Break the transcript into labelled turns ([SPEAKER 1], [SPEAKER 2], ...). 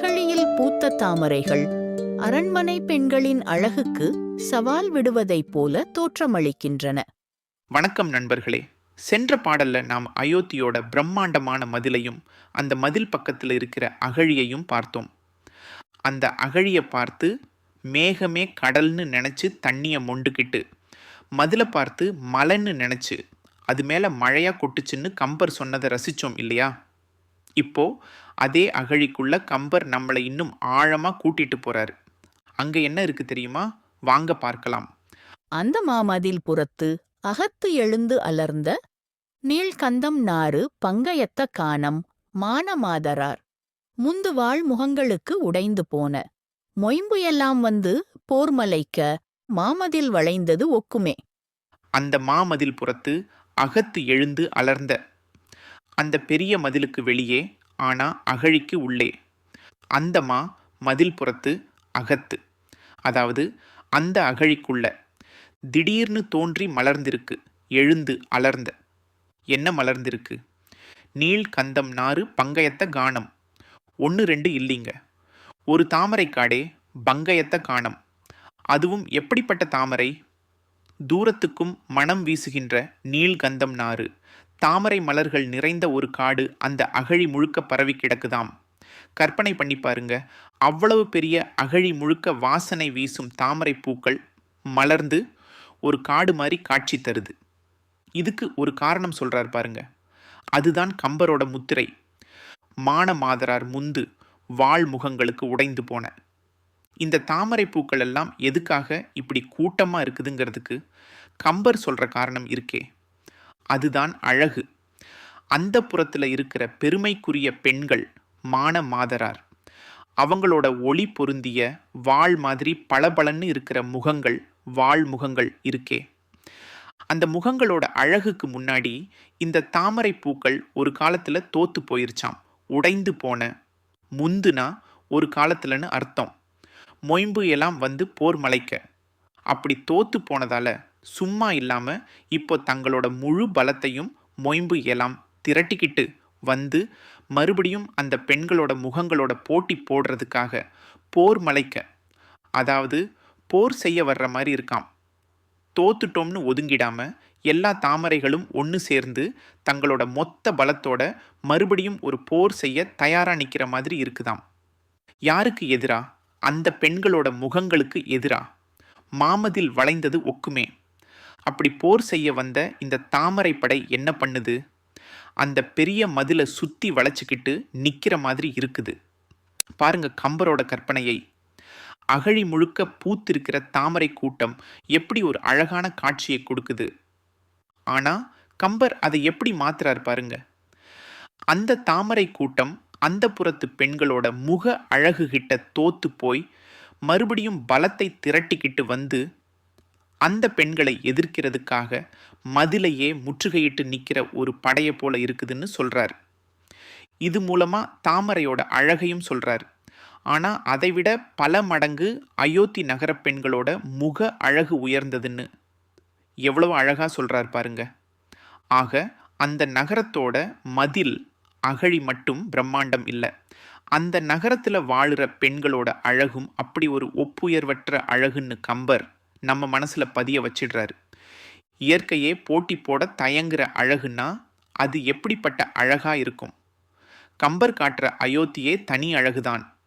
[SPEAKER 1] பூத்த தாமரைகள். அரண்மனை பெண்களின் அழகுக்கு சவால் விடுவதைப் போல தோற்றமளிக்கின்றன.
[SPEAKER 2] வணக்கம் நண்பர்களே. சென்ற பாடல்ல நாம் அயோத்தியோட பிரம்மாண்டமான மதிலையும் அந்த மதில் பக்கத்தில் இருக்கிற அகழியையும் பார்த்தோம். அந்த அகழியை பார்த்து மேகமே கடல்னு நினச்சி தண்ணியை மொண்டுக்கிட்டு மதிலை பார்த்து மலைன்னு நினச்சி அது மேலே மழையாக கொட்டுச்சுன்னு கம்பர் சொன்னதை ரசித்தோம் இல்லையா? இப்போ அதே அகழிக்குள்ள கம்பர் நம்மளை இன்னும் ஆழமாக கூட்டிட்டு போறாரு. அங்கே என்ன இருக்கு தெரியுமா? வாங்க பார்க்கலாம்.
[SPEAKER 1] அந்த மாமதில் புறத்து அகத்து எழுந்து அலர்ந்த நீள்கந்தம் நாறு பங்கயத்த காணம் மானமாதரார். முந்து வாழ் முகங்களுக்கு உடைந்து போன. மொயம்பு எல்லாம் வந்து போர்மலைக்க மாமதில் வளைந்தது ஒக்குமே.
[SPEAKER 2] அந்த மாமதில் புறத்து அகத்து எழுந்து அலர்ந்த அந்த பெரிய மதிலுக்கு வெளியே ஆனா அகழிக்கு உள்ளே. அந்த மா மதில் புறத்து அகத்து. அதாவது அந்த அகழிக்குள்ள. திடீர்னு தோன்றி மலர்ந்திருக்கு எழுந்து அலர்ந்த. என்ன மலர்ந்திருக்கு? நீள் கந்தம் நாறு பங்கயத்த கானம் ஒன்று ரெண்டு இல்லைங்க. ஒரு தாமரை காடே பங்கயத்த காணம். அதுவும் எப்படிப்பட்ட தாமரை? தூரத்துக்கும் மனம் வீசுகின்ற நீள்கந்தம் நாறு. தாமரை மலர்கள் நிறைந்த ஒரு காடு அந்த அகழி முழுக்க பரவி கிடக்குதாம். கற்பனை பண்ணி பாருங்க. அவ்வளவு பெரிய அகழி முழுக்க வாசனை வீசும் தாமரை பூக்கள் மலர்ந்து ஒரு காடு மாதிரி காட்சி தருது. இதுக்கு ஒரு காரணம் சொல்கிறார் பாருங்க. அதுதான் கம்பரோட முத்திரை. மான மாதரார் முந்து வாழ் முகங்களுக்கு உடைந்து போன. இந்த தாமரை பூக்கள் எல்லாம் எதுக்காக இப்படி கூட்டமாக இருக்குதுங்கிறதுக்கு கம்பர் சொல்கிற காரணம் இருக்கே. அதுதான் அழகு. அந்த புறத்தில் இருக்கிற பெருமைக்குரிய பெண்கள் மான மாதரார். அவங்களோட ஒளி பொருந்திய வாழ் மாதிரி பளபளன்னு இருக்கிற முகங்கள் வாழ் முகங்கள் இருக்கே. அந்த முகங்களோட அழகுக்கு முன்னாடி இந்த தாமரை பூக்கள் ஒரு காலத்தில் தோத்து போயிருச்சாம். உடைந்து போன முந்துனா ஒரு காலத்துலன்னு அர்த்தம். மொயம்பு எல்லாம் வந்து போர் மலைக்க. அப்படி தோத்து போனதால சும்மா இல்லாமல் இப்போ தங்களோட முழு பலத்தையும் மொயம்பு எல்லாம் திரட்டிக்கிட்டு வந்து மறுபடியும் அந்த பெண்களோட முகங்களோட போட்டி போடுறதுக்காக போர் மலைக்க அதாவது போர் செய்ய வர்ற மாதிரி இருக்காம். தோத்துட்டோம்னு ஒதுங்கிடாமல் எல்லா தாமரைகளும் ஒன்று சேர்ந்து தங்களோட மொத்த பலத்தோட மறுபடியும் ஒரு போர் செய்ய தயாராக நிற்கிற மாதிரி இருக்குதாம். யாருக்கு எதிரா? அந்த பெண்களோட முகங்களுக்கு எதிரா? மாமதில் வளைந்தது ஒக்குமே. அப்படி போர் செய்ய வந்த இந்த தாமரை படை என்ன பண்ணுது? அந்த பெரிய மதிலை சுற்றி வளைச்சிக்கிட்டு நிற்கிற மாதிரி இருக்குது. பாருங்க கம்பரோட கற்பனையை. அகழி முழுக்க பூத்திருக்கிற தாமரை கூட்டம் எப்படி ஒரு அழகான காட்சியை கொடுக்குது? ஆனால் கம்பர் அதை எப்படி மாத்துறாரு பாருங்க. அந்த தாமரை கூட்டம் அந்த புறத்து பெண்களோட முக அழகு கிட்ட தோத்து போய் மறுபடியும் பலத்தை திரட்டிக்கிட்டு வந்து அந்த பெண்களை எதிர்க்கிறதுக்காக மதிலையே முற்றுகையிட்டு நிற்கிற ஒரு படையை போல இருக்குதுன்னு சொல்கிறார் இது மூலமாக தாமரையோட அழகையும் சொல்கிறார் ஆனால் அதைவிட பல மடங்கு அயோத்தி நகர பெண்களோட முக அழகு உயர்ந்ததுன்னு எவ்வளோ அழகாக சொல்கிறார் பாருங்க. ஆக அந்த நகரத்தோட மதில் அகழி மட்டும் பிரம்மாண்டம் இல்லை. அந்த நகரத்தில் வாழுற பெண்களோட அழகும் அப்படி ஒரு ஒப்புயர்வற்ற அழகுன்னு கம்பர் நம்ம மனசில் பதிய வச்சிடுறாரு. இயற்கையே போட்டி போட தயங்குற அழகுன்னா அது எப்படிப்பட்ட அழகாக இருக்கும்? கம்பர் காட்டுற அயோத்தியே தனி அழகுதான்.